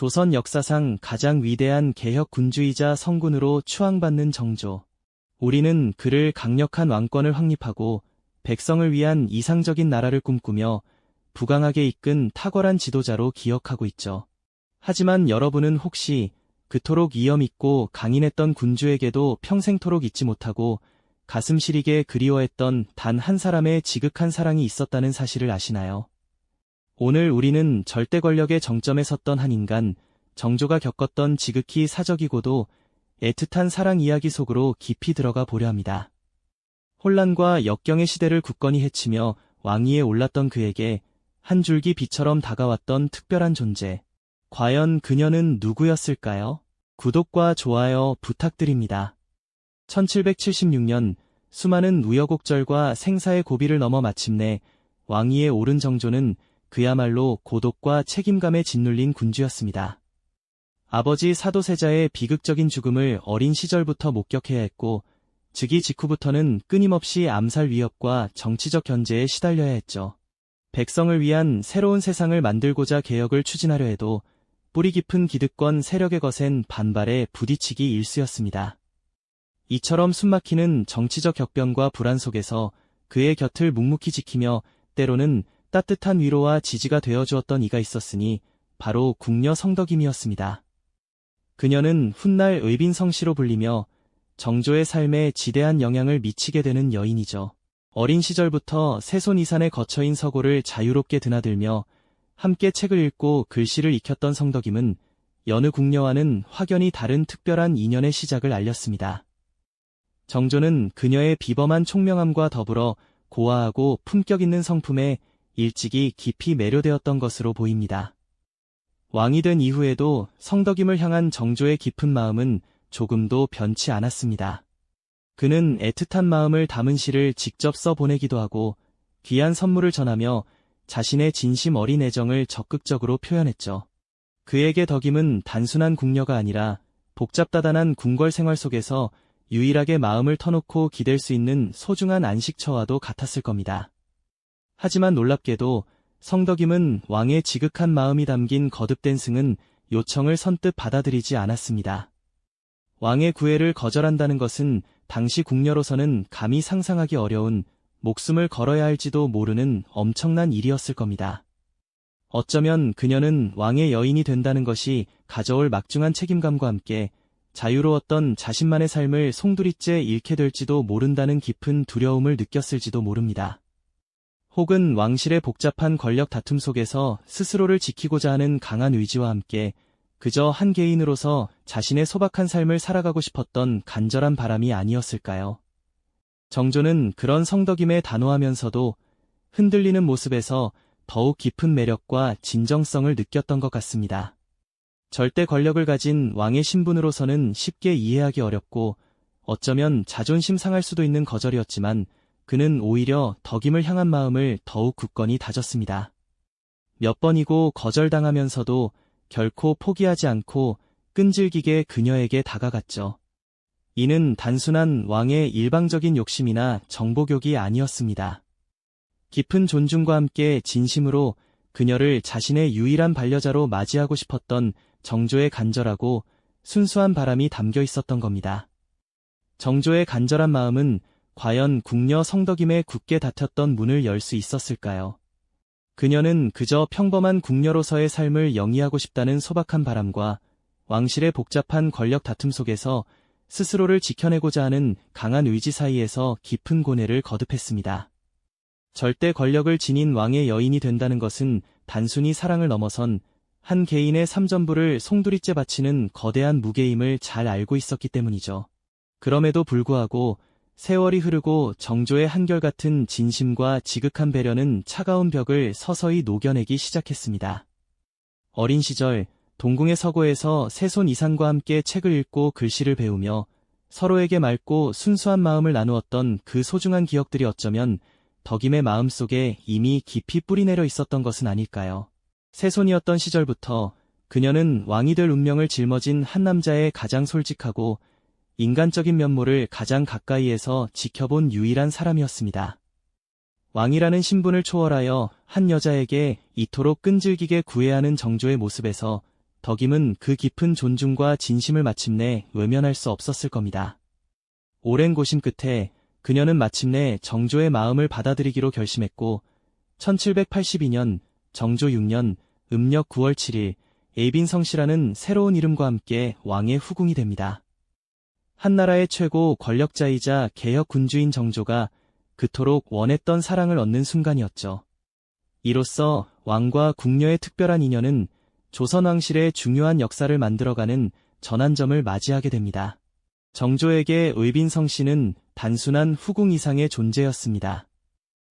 조선 역사상 가장 위대한 개혁 군주이자 성군으로 추앙받는 정조. 우리는 그를 강력한 왕권을 확립하고 백성을 위한 이상적인 나라를 꿈꾸며 부강하게 이끈 탁월한 지도자로 기억하고 있죠. 하지만 여러분은 혹시 그토록 이염있고 강인했던 군주에게도 평생토록 잊지 못하고 가슴 시리게 그리워했던 단 한 사람의 지극한 사랑이 있었다는 사실을 아시나요? 오늘 우리는 절대 권력의 정점에 섰던 한 인간, 정조가 겪었던 지극히 사적이고도 애틋한 사랑 이야기 속으로 깊이 들어가 보려 합니다. 혼란과 역경의 시대를 굳건히 헤치며 왕위에 올랐던 그에게 한 줄기 빛처럼 다가왔던 특별한 존재. 과연 그녀는 누구였을까요? 구독과 좋아요 부탁드립니다. 1776년 수많은 우여곡절과 생사의 고비를 넘어 마침내 왕위에 오른 정조는 그야말로 고독과 책임감에 짓눌린 군주였습니다. 아버지 사도세자의 비극적인 죽음을 어린 시절부터 목격해야 했고 즉위 직후부터는 끊임없이 암살 위협과 정치적 견제에 시달려야 했죠. 백성을 위한 새로운 세상을 만들고자 개혁을 추진하려 해도 뿌리 깊은 기득권 세력에 거센 반발에 부딪히기 일쑤였습니다. 이처럼 숨막히는 정치적 격변과 불안 속에서 그의 곁을 묵묵히 지키며 때로는 따뜻한 위로와 지지가 되어 주었던 이가 있었으니 바로 궁녀 성덕임이었습니다. 그녀는 훗날 의빈성씨로 불리며 정조의 삶에 지대한 영향을 미치게 되는 여인이죠. 어린 시절부터 세손 이산의 거처인 서고를 자유롭게 드나들며 함께 책을 읽고 글씨를 익혔던 성덕임은 여느 궁녀와는 확연히 다른 특별한 인연의 시작을 알렸습니다. 정조는 그녀의 비범한 총명함과 더불어 고아하고 품격 있는 성품에 일찍이 깊이 매료되었던 것으로 보입니다. 왕이 된 이후에도 성덕임을 향한 정조의 깊은 마음은 조금도 변치 않았습니다. 그는 애틋한 마음을 담은 시를 직접 써 보내기도 하고 귀한 선물을 전하며 자신의 진심 어린 애정을 적극적으로 표현했죠. 그에게 덕임은 단순한 궁녀가 아니라 복잡다단한 궁궐 생활 속에서 유일하게 마음을 터놓고 기댈 수 있는 소중한 안식처와도 같았을 겁니다. 하지만 놀랍게도 성덕임은 왕의 지극한 마음이 담긴 거듭된 승은 요청을 선뜻 받아들이지 않았습니다. 왕의 구애를 거절한다는 것은 당시 궁녀로서는 감히 상상하기 어려운 목숨을 걸어야 할지도 모르는 엄청난 일이었을 겁니다. 어쩌면 그녀는 왕의 여인이 된다는 것이 가져올 막중한 책임감과 함께 자유로웠던 자신만의 삶을 송두리째 잃게 될지도 모른다는 깊은 두려움을 느꼈을지도 모릅니다. 혹은 왕실의 복잡한 권력 다툼 속에서 스스로를 지키고자 하는 강한 의지와 함께 그저 한 개인으로서 자신의 소박한 삶을 살아가고 싶었던 간절한 바람이 아니었을까요? 정조는 그런 성덕임에 단호하면서도 흔들리는 모습에서 더욱 깊은 매력과 진정성을 느꼈던 것 같습니다. 절대 권력을 가진 왕의 신분으로서는 쉽게 이해하기 어렵고 어쩌면 자존심 상할 수도 있는 거절이었지만 그는 오히려 덕임을 향한 마음을 더욱 굳건히 다졌습니다. 몇 번이고 거절당하면서도 결코 포기하지 않고 끈질기게 그녀에게 다가갔죠. 이는 단순한 왕의 일방적인 욕심이나 정복욕이 아니었습니다. 깊은 존중과 함께 진심으로 그녀를 자신의 유일한 반려자로 맞이하고 싶었던 정조의 간절하고 순수한 바람이 담겨 있었던 겁니다. 정조의 간절한 마음은 과연 궁녀 성덕임에 굳게 닫혔던 문을 열 수 있었을까요? 그녀는 그저 평범한 궁녀로서의 삶을 영위하고 싶다는 소박한 바람과 왕실의 복잡한 권력 다툼 속에서 스스로를 지켜내고자 하는 강한 의지 사이에서 깊은 고뇌를 거듭했습니다. 절대 권력을 지닌 왕의 여인이 된다는 것은 단순히 사랑을 넘어선 한 개인의 삼전부를 송두리째 바치는 거대한 무게임을 잘 알고 있었기 때문이죠. 그럼에도 불구하고 세월이 흐르고 정조의 한결같은 진심과 지극한 배려는 차가운 벽을 서서히 녹여내기 시작했습니다. 어린 시절 동궁의 서고에서 세 손 이상과 함께 책을 읽고 글씨를 배우며 서로에게 맑고 순수한 마음을 나누었던 그 소중한 기억들이 어쩌면 덕임의 마음속에 이미 깊이 뿌리내려 있었던 것은 아닐까요? 세손이었던 시절부터 그녀는 왕이 될 운명을 짊어진 한 남자의 가장 솔직하고 인간적인 면모를 가장 가까이에서 지켜본 유일한 사람이었습니다. 왕이라는 신분을 초월하여 한 여자에게 이토록 끈질기게 구애하는 정조의 모습에서 덕임은 그 깊은 존중과 진심을 마침내 외면할 수 없었을 겁니다. 오랜 고심 끝에 그녀는 마침내 정조의 마음을 받아들이기로 결심했고 1782년 정조 6년 음력 9월 7일 에이빈성 씨라는 새로운 이름과 함께 왕의 후궁이 됩니다. 한나라의 최고 권력자이자 개혁 군주인 정조가 그토록 원했던 사랑을 얻는 순간이었죠. 이로써 왕과 궁녀의 특별한 인연은 조선 왕실의 중요한 역사를 만들어가는 전환점을 맞이하게 됩니다. 정조에게 의빈성 씨는 단순한 후궁 이상의 존재였습니다.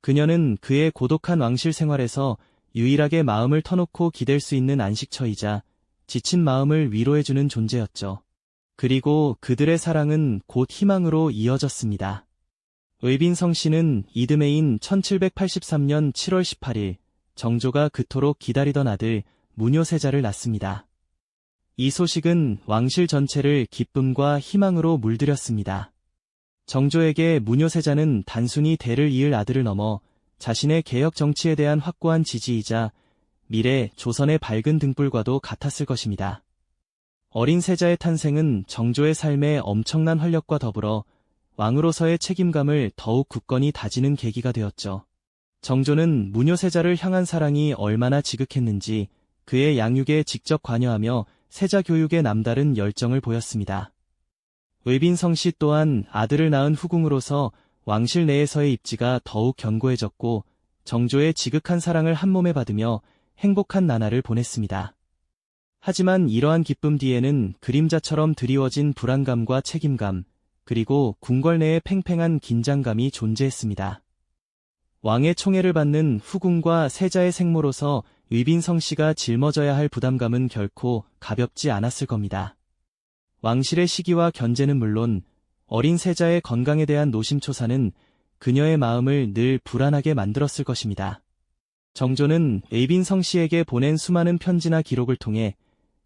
그녀는 그의 고독한 왕실 생활에서 유일하게 마음을 터놓고 기댈 수 있는 안식처이자 지친 마음을 위로해주는 존재였죠. 그리고 그들의 사랑은 곧 희망으로 이어졌습니다. 의빈성 씨는 이듬해인 1783년 7월 18일 정조가 그토록 기다리던 아들 무뇨세자를 낳습니다. 이 소식은 왕실 전체를 기쁨과 희망으로 물들였습니다. 정조에게 무뇨세자는 단순히 대를 이을 아들을 넘어 자신의 개혁 정치에 대한 확고한 지지이자 미래 조선의 밝은 등불과도 같았을 것입니다. 어린 세자의 탄생은 정조의 삶에 엄청난 활력과 더불어 왕으로서의 책임감을 더욱 굳건히 다지는 계기가 되었죠. 정조는 무녀세자를 향한 사랑이 얼마나 지극했는지 그의 양육에 직접 관여하며 세자 교육에 남다른 열정을 보였습니다. 의빈성 씨 또한 아들을 낳은 후궁으로서 왕실 내에서의 입지가 더욱 견고해졌고 정조의 지극한 사랑을 한몸에 받으며 행복한 나날을 보냈습니다. 하지만 이러한 기쁨 뒤에는 그림자처럼 드리워진 불안감과 책임감, 그리고 궁궐 내의 팽팽한 긴장감이 존재했습니다. 왕의 총애를 받는 후궁과 세자의 생모로서 의빈성 씨가 짊어져야 할 부담감은 결코 가볍지 않았을 겁니다. 왕실의 시기와 견제는 물론 어린 세자의 건강에 대한 노심초사는 그녀의 마음을 늘 불안하게 만들었을 것입니다. 정조는 의빈성 씨에게 보낸 수많은 편지나 기록을 통해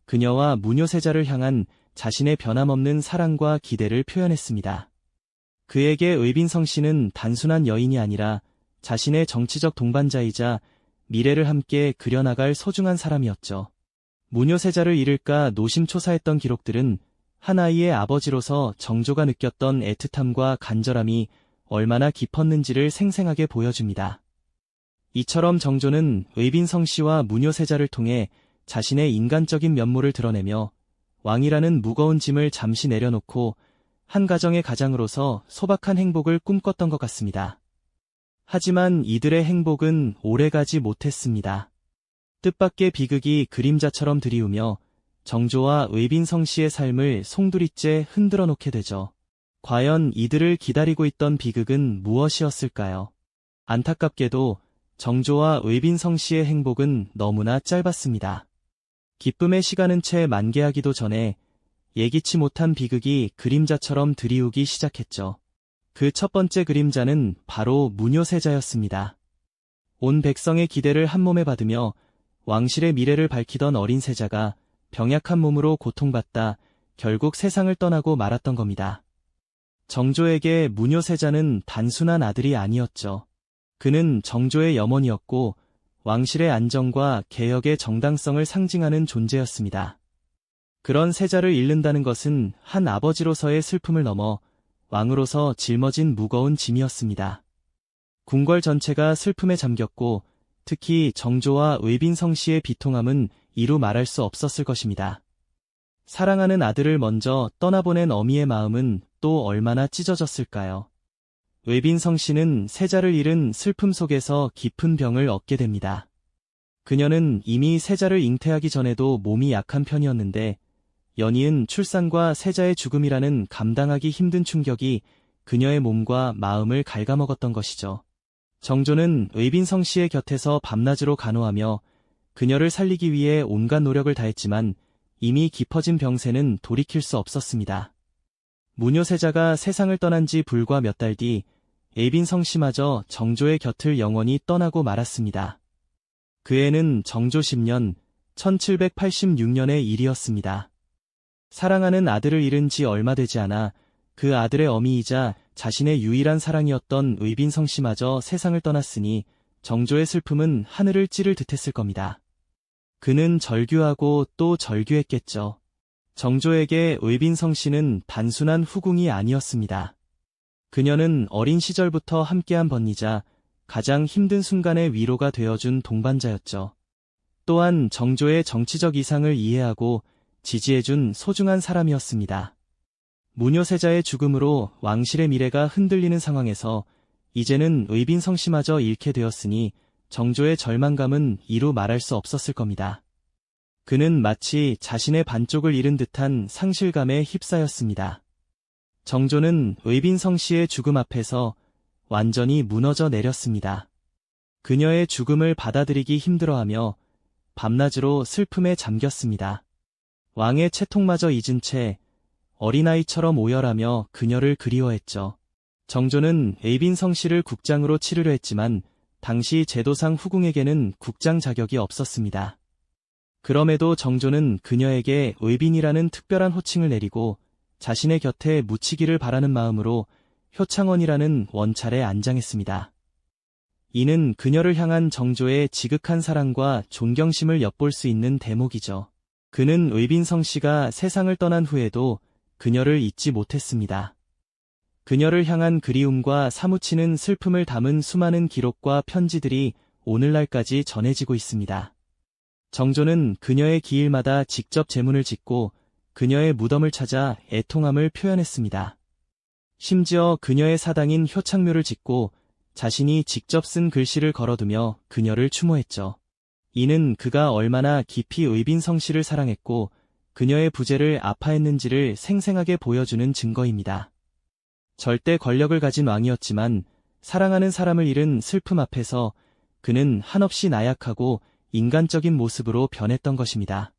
그녀와 무녀세자를 향한 자신의 변함없는 사랑과 기대를 표현했습니다. 그에게 의빈성 씨는 단순한 여인이 아니라 자신의 정치적 동반자이자 미래를 함께 그려나갈 소중한 사람이었죠. 무녀세자를 잃을까 노심초사했던 기록들은 한 아이의 아버지로서 정조가 느꼈던 애틋함과 간절함이 얼마나 깊었는지를 생생하게 보여줍니다. 이처럼 정조는 의빈성 씨와 무녀세자를 통해 자신의 인간적인 면모를 드러내며 왕이라는 무거운 짐을 잠시 내려놓고 한 가정의 가장으로서 소박한 행복을 꿈꿨던 것 같습니다. 하지만 이들의 행복은 오래가지 못했습니다. 뜻밖의 비극이 그림자처럼 드리우며 정조와 의빈성 씨의 삶을 송두리째 흔들어 놓게 되죠. 과연 이들을 기다리고 있던 비극은 무엇이었을까요? 안타깝게도 정조와 의빈성 씨의 행복은 너무나 짧았습니다. 기쁨의 시간은 채 만개하기도 전에 예기치 못한 비극이 그림자처럼 드리우기 시작했죠. 그 첫 번째 그림자는 바로 무녀세자였습니다. 온 백성의 기대를 한몸에 받으며 왕실의 미래를 밝히던 어린 세자가 병약한 몸으로 고통받다 결국 세상을 떠나고 말았던 겁니다. 정조에게 무녀세자는 단순한 아들이 아니었죠. 그는 정조의 염원이었고 왕실의 안정과 개혁의 정당성을 상징하는 존재였습니다. 그런 세자를 잃는다는 것은 한 아버지로서의 슬픔을 넘어 왕으로서 짊어진 무거운 짐이었습니다. 궁궐 전체가 슬픔에 잠겼고 특히 정조와 의빈성 씨의 비통함은 이루 말할 수 없었을 것입니다. 사랑하는 아들을 먼저 떠나보낸 어미의 마음은 또 얼마나 찢어졌을까요? 의빈성 씨는 세자를 잃은 슬픔 속에서 깊은 병을 얻게 됩니다. 그녀는 이미 세자를 잉태하기 전에도 몸이 약한 편이었는데 연이은 출산과 세자의 죽음이라는 감당하기 힘든 충격이 그녀의 몸과 마음을 갉아먹었던 것이죠. 정조는 의빈성 씨의 곁에서 밤낮으로 간호하며 그녀를 살리기 위해 온갖 노력을 다했지만 이미 깊어진 병세는 돌이킬 수 없었습니다. 무녀세자가 세상을 떠난 지 불과 몇 달 뒤 에이빈성 씨마저 정조의 곁을 영원히 떠나고 말았습니다. 그 해는 정조 10년 1786년의 일이었습니다. 사랑하는 아들을 잃은 지 얼마 되지 않아 그 아들의 어미이자 자신의 유일한 사랑이었던 의빈성 씨마저 세상을 떠났으니 정조의 슬픔은 하늘을 찌를 듯했을 겁니다. 그는 절규하고 또 절규했겠죠. 정조에게 의빈성 씨는 단순한 후궁이 아니었습니다. 그녀는 어린 시절부터 함께한 번이자 가장 힘든 순간의 위로가 되어준 동반자였죠. 또한 정조의 정치적 이상을 이해하고 지지해준 소중한 사람이었습니다. 무녀세자의 죽음으로 왕실의 미래가 흔들리는 상황에서 이제는 의빈성 씨마저 잃게 되었으니 정조의 절망감은 이루 말할 수 없었을 겁니다. 그는 마치 자신의 반쪽을 잃은 듯한 상실감에 휩싸였습니다. 정조는 의빈성 씨의 죽음 앞에서 완전히 무너져 내렸습니다. 그녀의 죽음을 받아들이기 힘들어하며 밤낮으로 슬픔에 잠겼습니다. 왕의 채통마저 잊은 채 어린아이처럼 오열하며 그녀를 그리워했죠. 정조는 의빈성 씨를 국장으로 치르려 했지만 당시 제도상 후궁에게는 국장 자격이 없었습니다. 그럼에도 정조는 그녀에게 의빈이라는 특별한 호칭을 내리고 자신의 곁에 묻히기를 바라는 마음으로 효창원이라는 원찰에 안장했습니다. 이는 그녀를 향한 정조의 지극한 사랑과 존경심을 엿볼 수 있는 대목이죠. 그는 의빈성 씨가 세상을 떠난 후에도 그녀를 잊지 못했습니다. 그녀를 향한 그리움과 사무치는 슬픔을 담은 수많은 기록과 편지들이 오늘날까지 전해지고 있습니다. 정조는 그녀의 기일마다 직접 제문을 짓고 그녀의 무덤을 찾아 애통함을 표현했습니다. 심지어 그녀의 사당인 효창묘를 짓고 자신이 직접 쓴 글씨를 걸어두며 그녀를 추모했죠. 이는 그가 얼마나 깊이 의빈 성 씨를 사랑했고 그녀의 부재를 아파했는지를 생생하게 보여주는 증거입니다. 절대 권력을 가진 왕이었지만 사랑하는 사람을 잃은 슬픔 앞에서 그는 한없이 나약하고 인간적인 모습으로 변했던 것입니다.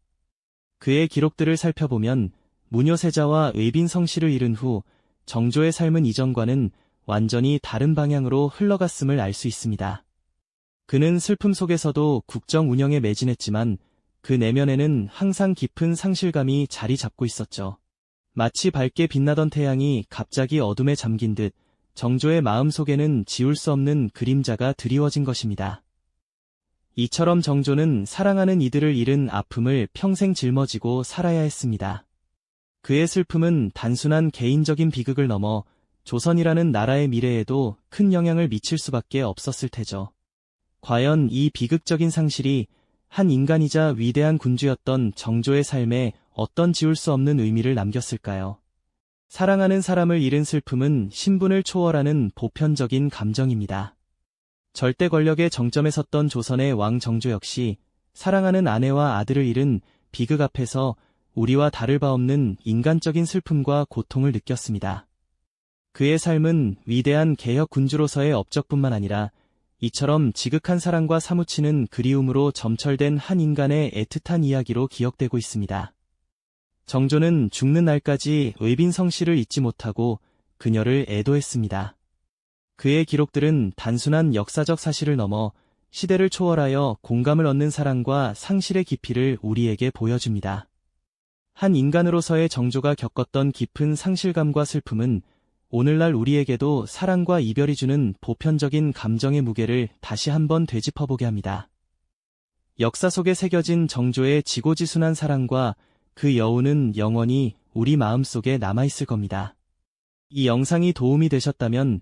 그의 기록들을 살펴보면 무녀세자와 의빈성 씨를 잃은 후 정조의 삶은 이전과는 완전히 다른 방향으로 흘러갔음을 알 수 있습니다. 그는 슬픔 속에서도 국정 운영에 매진했지만 그 내면에는 항상 깊은 상실감이 자리 잡고 있었죠. 마치 밝게 빛나던 태양이 갑자기 어둠에 잠긴 듯 정조의 마음 속에는 지울 수 없는 그림자가 드리워진 것입니다. 이처럼 정조는 사랑하는 이들을 잃은 아픔을 평생 짊어지고 살아야 했습니다. 그의 슬픔은 단순한 개인적인 비극을 넘어 조선이라는 나라의 미래에도 큰 영향을 미칠 수밖에 없었을 테죠. 과연 이 비극적인 상실이 한 인간이자 위대한 군주였던 정조의 삶에 어떤 지울 수 없는 의미를 남겼을까요? 사랑하는 사람을 잃은 슬픔은 신분을 초월하는 보편적인 감정입니다. 절대 권력의 정점에 섰던 조선의 왕 정조 역시 사랑하는 아내와 아들을 잃은 비극 앞에서 우리와 다를 바 없는 인간적인 슬픔과 고통을 느꼈습니다. 그의 삶은 위대한 개혁 군주로서의 업적뿐만 아니라 이처럼 지극한 사랑과 사무치는 그리움으로 점철된 한 인간의 애틋한 이야기로 기억되고 있습니다. 정조는 죽는 날까지 의빈성 씨를 잊지 못하고 그녀를 애도했습니다. 그의 기록들은 단순한 역사적 사실을 넘어 시대를 초월하여 공감을 얻는 사랑과 상실의 깊이를 우리에게 보여줍니다. 한 인간으로서의 정조가 겪었던 깊은 상실감과 슬픔은 오늘날 우리에게도 사랑과 이별이 주는 보편적인 감정의 무게를 다시 한번 되짚어보게 합니다. 역사 속에 새겨진 정조의 지고지순한 사랑과 그 여운은 영원히 우리 마음속에 남아있을 겁니다. 이 영상이 도움이 되셨다면